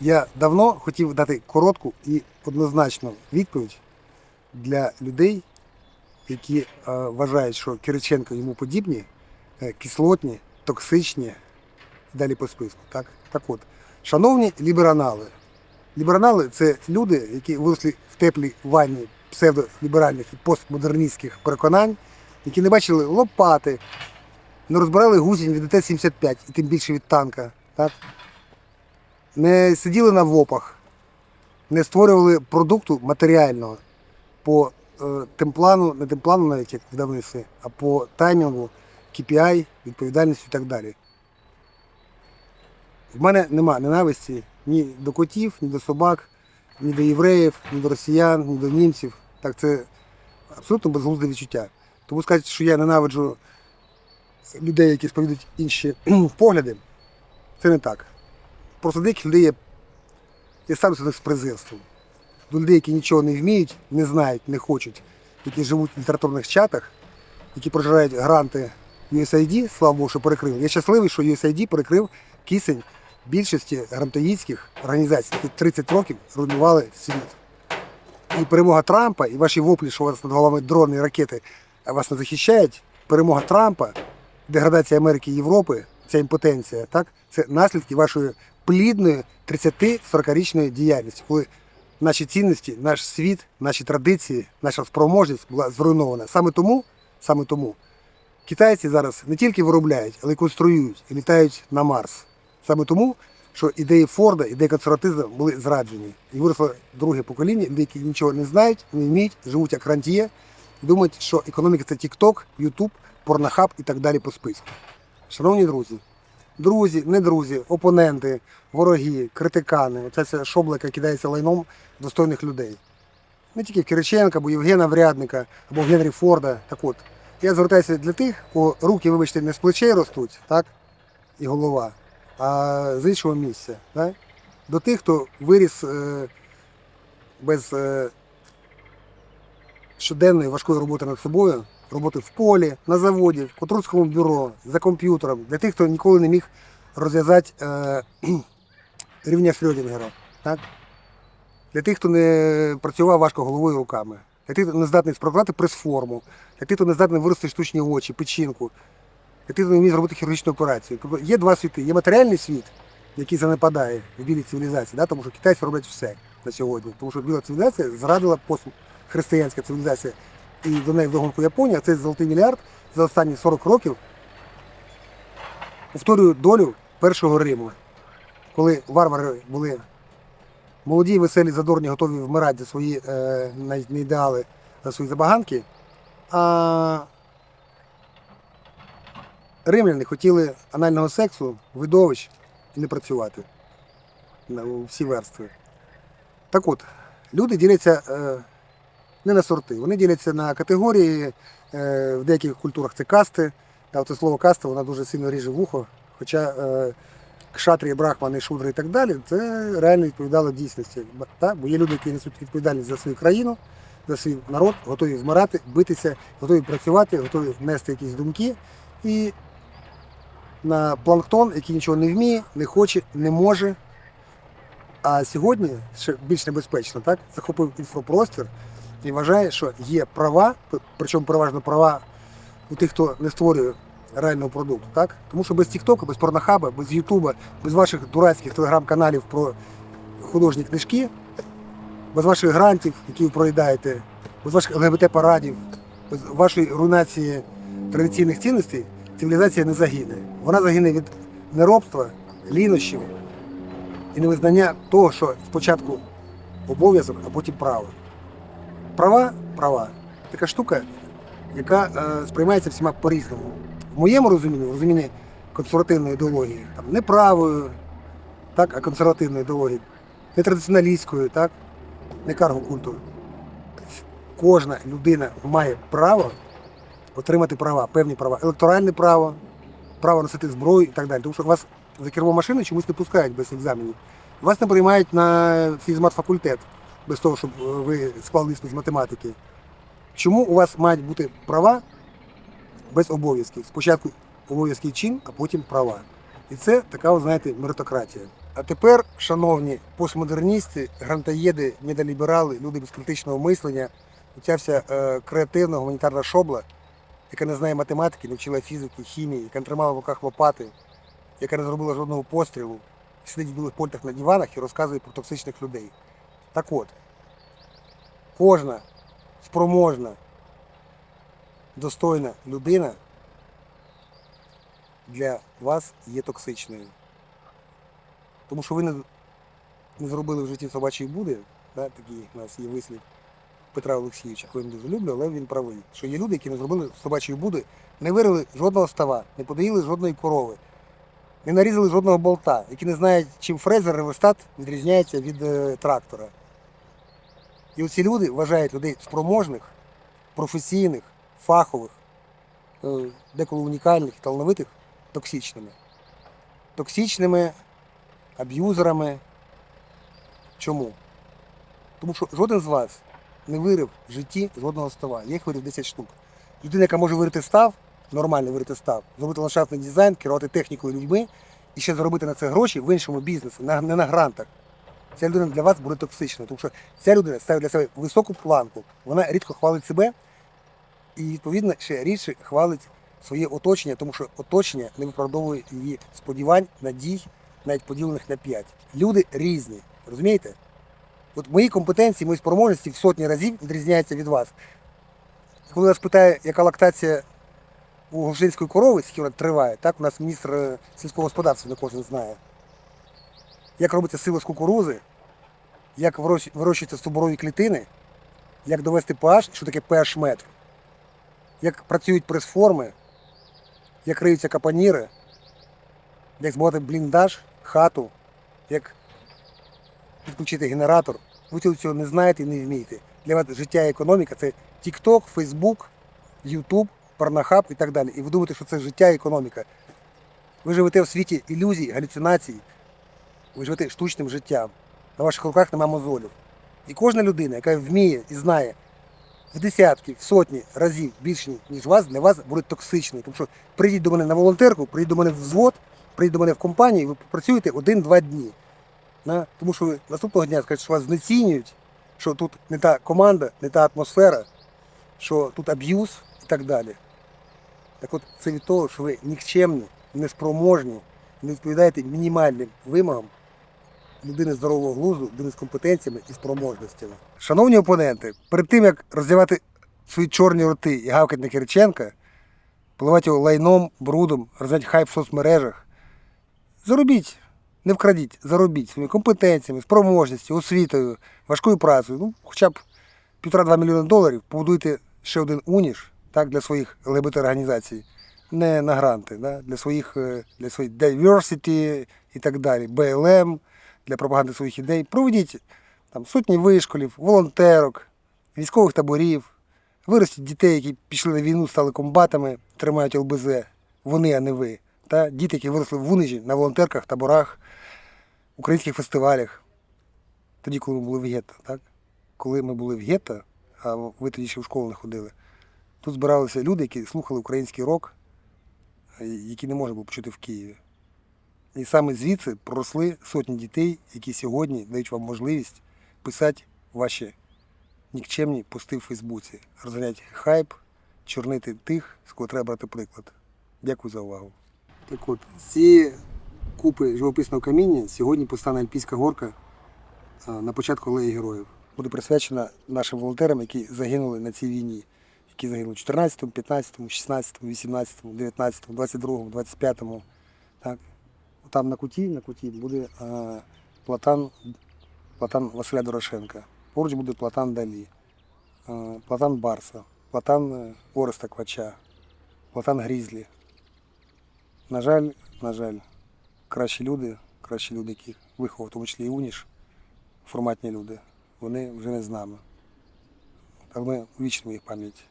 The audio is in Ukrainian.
Я давно хотів дати коротку і однозначну відповідь для людей, які е, вважають, що Кириченко йому подібні, е, кислотні, токсичні далі по списку. Так, так от, шановні ліберанали, ліберанали це люди, які виросли в теплій ванні псевдоліберальних і постмодерністських переконань, які не бачили лопати, не розбирали гусінь від ДТ-75 і тим більше від танка. Так? Не сиділи на ВОПах, не створювали продукту матеріального по е, темплану, не темплану навіть як видавництві, а по таймінгу, KPI, відповідальністю і так далі. В мене нема ненависті ні до котів, ні до собак, ні до євреїв, ні до росіян, ні до німців. Так, це абсолютно безглузде відчуття. Тому сказати, що я ненавиджу людей, які сповідують інші погляди, це не так. Просто деяких людей я, до них з презирством. До людей, які нічого не вміють, не знають, не хочуть, які живуть в літературних чатах, які прожирають гранти USAID, слава Богу, що перекрили. Я щасливий, що USAID перекрив кисень більшості грантоїдських організацій, які 30 років руйнували світ. І перемога Трампа, і ваші воплі, що у вас над головами дрони і ракети вас не захищають, перемога Трампа, деградація Америки і Європи, ця імпотенція, так, це наслідки вашої плідної 30-40-річної діяльності, коли наші цінності, наш світ, наші традиції, наша спроможність була зруйнована. Саме тому, саме тому китайці зараз не тільки виробляють, але й конструюють і літають на Марс. Саме тому, що ідеї Форда, ідеї консерватизму були зраджені. І виросло друге покоління, люди, які нічого не знають, не вміють, живуть як рантіє, думають, що економіка це TikTok, YouTube, порнохаб і так далі по списку. Шановні друзі, друзі, не друзі, опоненти, вороги, критикани, оця вся шобла, яка кидається лайном достойних людей. Не тільки Кириченка, або Євгена Врядника, або Генрі Форда. Так от, я звертаюся для тих, кого руки, вибачте, не з плечей ростуть, так? І голова, а з іншого місця. Так? До тих, хто виріс е, без е, щоденної важкої роботи над собою, роботи в полі, на заводі, в контрольському бюро, за комп'ютером, для тих, хто ніколи не міг розв'язати е, рівня Шрёдінгера. Так? Для тих, хто не працював важко головою і руками, для тих, хто не здатний спроектувати прес-форму, для тих, хто не здатний вирости штучні очі, печінку, для тих, хто не вміє зробити хірургічну операцію. Тобто є два світи. Є матеріальний світ, який занепадає в білій цивілізації, да? тому що китайці роблять все на сьогодні. Тому що біла цивілізація зрадила постхристиянська цивілізація і до неї вдогонку Японія, цей золотий мільярд за останні 40 років повторюю долю першого Риму, коли варвари були молоді, веселі, задорні, готові вмирати за свої е, не ідеали, за свої забаганки. А римляни хотіли анального сексу, видовищ і не працювати на всі верстви. Так от, люди діляться е, не на сорти, вони діляться на категорії, е, в деяких культурах це касти. Та це слово каста воно дуже сильно ріже вухо. Хоча е, кшатрі, брахмани, шудри і так далі, це реально відповідало дійсності. Та? Бо є люди, які несуть відповідальність за свою країну, за свій народ, готові вмирати, битися, готові працювати, готові нести якісь думки. І на планктон, який нічого не вміє, не хоче, не може. А сьогодні ще більш небезпечно, так? захопив інфопростір і вважає, що є права, причому переважно права у тих, хто не створює реального продукту. Так? Тому що без Тіктока, без порнохаба, без Ютуба, без ваших дурацьких телеграм-каналів про художні книжки, без ваших грантів, які ви проїдаєте, без ваших ЛГБТ-парадів, без вашої руйнації традиційних цінностей, цивілізація не загине. Вона загине від неробства, лінощів і невизнання того, що спочатку обов'язок, а потім право. Права права. Така штука, яка е, сприймається всіма по-різному. В моєму розумінні, в розумінні консервативної ідеології, там, не правою, так, а консервативної ідеології, не традиціоналістською, так, не карго-культу. Кожна людина має право отримати права, певні права, електоральне право, право носити зброю і так далі. Тому що вас за кермо машини чомусь не пускають без екзаменів. Вас не приймають на фізмат-факультет без того, щоб е, ви склали з математики. Чому у вас мають бути права без обов'язків? Спочатку обов'язки чин, а потім права. І це така, от, знаєте, меритократія. А тепер, шановні постмодерністи, грантоєди, медаліберали, люди без критичного мислення, оця вся е, креативна гуманітарна шобла, яка не знає математики, не вчила фізики, хімії, яка не тримала в руках лопати, яка не зробила жодного пострілу, сидить в білих польтах на диванах і розказує про токсичних людей. Так от, кожна спроможна, достойна людина для вас є токсичною. Тому що ви не, зробили в житті собачої буди, да, такий у нас є вислів Петра Олексійовича, якого я дуже люблю, але він правий. Що є люди, які не зробили собачої буди, не вирили жодного става, не подоїли жодної корови, не нарізали жодного болта, які не знають, чим фрезер реверстат відрізняється від е, трактора. І оці люди вважають людей спроможних, професійних, фахових, е, деколи унікальних талановитих токсичними. Токсичними аб'юзерами. Чому? Тому що жоден з вас не вирив в житті жодного става. Я їх вирив 10 штук. Людина, яка може вирити став, нормально вирити став, зробити ландшафтний дизайн, керувати технікою людьми і ще заробити на це гроші в іншому бізнесі, не на грантах. Ця людина для вас буде токсичною, тому що ця людина ставить для себе високу планку. Вона рідко хвалить себе і, відповідно, ще рідше хвалить своє оточення, тому що оточення не виправдовує її сподівань, надій, навіть поділених на 5. Люди різні, розумієте? От мої компетенції, мої спроможності в сотні разів відрізняються від вас. Коли вас питає, яка лактація у гошинської корови, скільки вона триває, так у нас міністр е, сільського господарства не кожен знає. Як робиться сила з кукурузи, як вирощуються стовбурові клітини, як довести pH, що таке pH метр, як працюють прес-форми, як риються капаніри, як збудувати бліндаж, хату, як підключити генератор. Ви цього всього не знаєте і не вмієте. Для вас життя і економіка це TikTok, Facebook, YouTube, Pornhub і так далі. І ви думаєте, що це життя і економіка. Ви живете в світі ілюзій, галюцинацій, ви живете штучним життям. На ваших руках нема мозолів. І кожна людина, яка вміє і знає в десятки, в сотні разів більше, ніж вас, для вас буде токсичною. Тому що прийдіть до мене на волонтерку, прийдіть до мене в взвод, прийдіть до мене в компанію, і ви працюєте один-два дні. На? Тому що ви наступного дня скажете, що вас знецінюють, що тут не та команда, не та атмосфера, що тут аб'юз і так далі. Так от це від того, що ви нікчемні, неспроможні, не відповідаєте мінімальним вимогам людини здорового глузду, людини з компетенціями і спроможностями. Шановні опоненти, перед тим як роздявати свої чорні роти і гавкати на Кириченка, поливати його лайном, брудом, роздати хайп в соцмережах, заробіть, не вкрадіть, заробіть своїми компетенціями, спроможністю, освітою, важкою працею, ну, хоча б півтора-два мільйони доларів, побудуйте ще один уніж так, для своїх ЛГБТ-організацій, не на гранти, да, для своїх е, для своїх diversity і так далі, БЛМ, для пропаганди своїх ідей. Проведіть там, сотні вишколів, волонтерок, військових таборів, виростіть дітей, які пішли на війну, стали комбатами, тримають ЛБЗ, вони, а не ви. Та? Діти, які виросли в Унижі, на волонтерках, таборах, українських фестивалях. Тоді, коли ми були в гетто, так? Коли ми були в гетто, а ви тоді ще в школу не ходили, тут збиралися люди, які слухали український рок, е, які не можна було почути в Києві. І саме звідси проросли сотні дітей, які сьогодні дають вам можливість писати ваші нікчемні пости в Фейсбуці, розганяти хайп, чорнити тих, з кого треба брати приклад. Дякую за увагу. Так от, з цієї купи живописного каміння сьогодні постане Альпійська горка на початку алеї героїв. Буде присвячена нашим волонтерам, які загинули на цій війні, які загинули в 14, 15, 16, 18, 19, 22, 25. Так. Там на куті, на куті буде а, платан, платан Василя Дорошенка. Поруч буде платан Далі, а, платан Барса, платан е, Ореста Квача, платан Грізлі. На жаль, на жаль, кращі люди, кращі люди, які виховав, в тому числі і Уніш, форматні люди, вони вже не з нами. Але ми увічнимо їх пам'ять.